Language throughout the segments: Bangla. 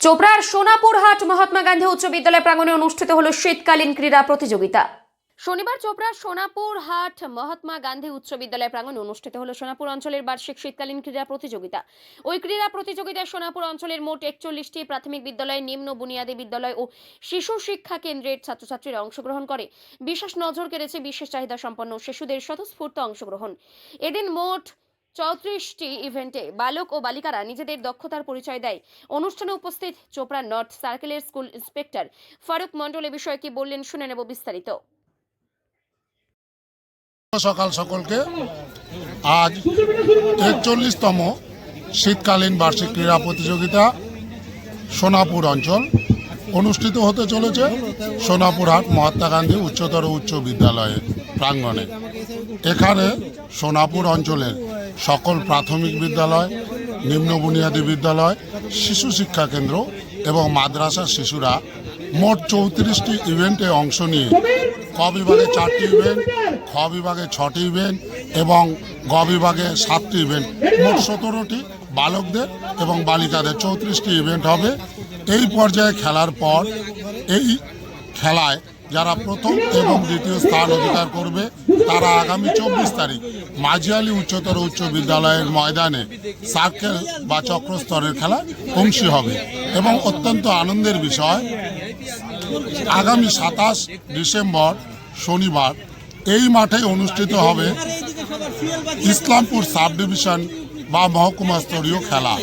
চোপড়ার সোনাপুরহাট মহাত্মা গান্ধী উচ্চ বিদ্যালয় প্রাঙ্গণে অনুষ্ঠিত হলো শীতকালীন ক্রীড়া প্রতিযোগিতা। শনিবার চোপড়ার সোনাপুর হাট মহাত্মা গান্ধী উচ্চ বিদ্যালয় প্রাঙ্গণে অনুষ্ঠিত হলো সোনাপুর অঞ্চলের বার্ষিক শীতকালীন ক্রীড়া প্রতিযোগিতা। ওই ক্রীড়া প্রতিযোগিতায় সোনাপুর অঞ্চলের মোট একচল্লিশটি প্রাথমিক বিদ্যালয়, নিম্ন বুনিয়াদী বিদ্যালয় ও শিশু শিক্ষা কেন্দ্রের ছাত্রছাত্রীরা অংশগ্রহণ করে। বিশেষ নজর কেড়েছে বিশেষ চাহিদা সম্পন্ন শিশুদের স্বতঃস্ফূর্ত অংশগ্রহণ। এদিন মোট চৌত্রিশটি ইভেন্টে বালক ও বালিকারা নিজেদের দক্ষতার পরিচয় দেয়। অনুষ্ঠানে উপস্থিত চোপড়া নর্থ সার্কেলের স্কুল ইন্সপেক্টর ফারুক মণ্ডল এ বিষয়ে কি বললেন শুনে নেব বিস্তারিত। সকাল সকলকে। আজ একচল্লিশতম শীতকালীন বার্ষিক ক্রীড়া প্রতিযোগিতা সোনাপুর অঞ্চল অনুষ্ঠিত হতে চলেছে। সোনাপুর সোনাপুরহাট মহাত্মা গান্ধী উচ্চতর উচ্চ বিদ্যালয়ে। প্রাঙ্গণে। এখানে সোনাপুর অঞ্চলের সকল প্রাথমিক বিদ্যালয়, নিম্ন বুনিয়াদী বিদ্যালয়, শিশু শিক্ষা কেন্দ্র এবং মাদ্রাসার শিশুরা মোট চৌত্রিশটি ইভেন্টে অংশ নিয়ে ক বিভাগে চারটি ইভেন্ট, খ বিভাগে ছটি ইভেন্ট এবং গ বিভাগে সাতটি ইভেন্ট। মোট সতেরোটি বালকদের এবং বালিকাদের চৌত্রিশটি ইভেন্ট হবে। এই পর্যায়ে খেলার পর এই খেলায় যারা প্রথম এবং দ্বিতীয় স্থান অধিকার করবে, তারা আগামী চব্বিশ তারিখ মাঝিয়ালি উচ্চতর উচ্চ বিদ্যালয়ের ময়দানে সার্কেল বা চক্রস্তরের খেলা অংশী হবে এবং অত্যন্ত আনন্দের বিষয়, আগামী সাতাশ ডিসেম্বর শনিবার এই মাঠে অনুষ্ঠিত হবে ইসলামপুর সাব ডিভিশন বা মহকুমা স্তরীয় খেলা।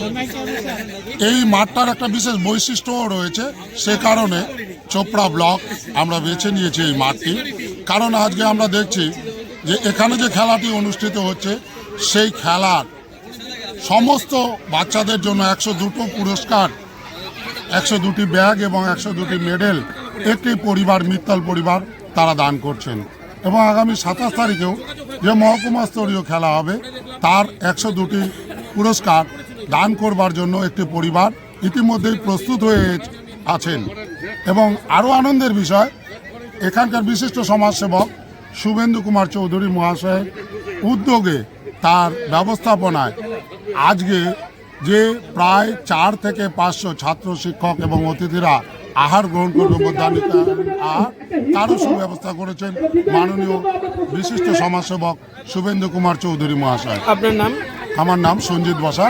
এই মাঠটার একটা বিশেষ বৈশিষ্ট্যও রয়েছে, সে কারণে চোপড়া ব্লক আমরা বেছে নিয়েছি এই মাঠটি। কারণ আজকে আমরা দেখছি যে এখানে যে খেলাটি অনুষ্ঠিত হচ্ছে, সেই খেলার সমস্ত বাচ্চাদের জন্য একশো দুটো পুরস্কার, একশো দুটি ব্যাগ এবং একশো দুটি মেডেল একটি পরিবার, মিত্তল পরিবার তারা দান করছেন। এবং আগামী সাতাশ তারিখেও যে মহকুমা স্তরীয় খেলা হবে, তার একশো দুটি পুরস্কার দান করবার জন্য একটি পরিবার ইতিমধ্যেই প্রস্তুত হয়ে আছেন। এবং আরও আনন্দের বিষয় এখানকার বিশিষ্ট সমাজসেবক শুভেন্দু কুমার চৌধুরী মহাশয়ের উদ্যোগে তার ব্যবস্থাপনায় আজকে যে প্রায় চার থেকে পাঁচশো ছাত্র শিক্ষক এবং অতিথিরা আহার গ্রহণ করবে মধ্যাহ্নকালীন আহার তারও সুব্যবস্থা করেছেন মাননীয় বিশিষ্ট সমাজসেবক শুভেন্দু কুমার চৌধুরী মহাশয়। আপনার নাম? আমার নাম সঞ্জিত বসা।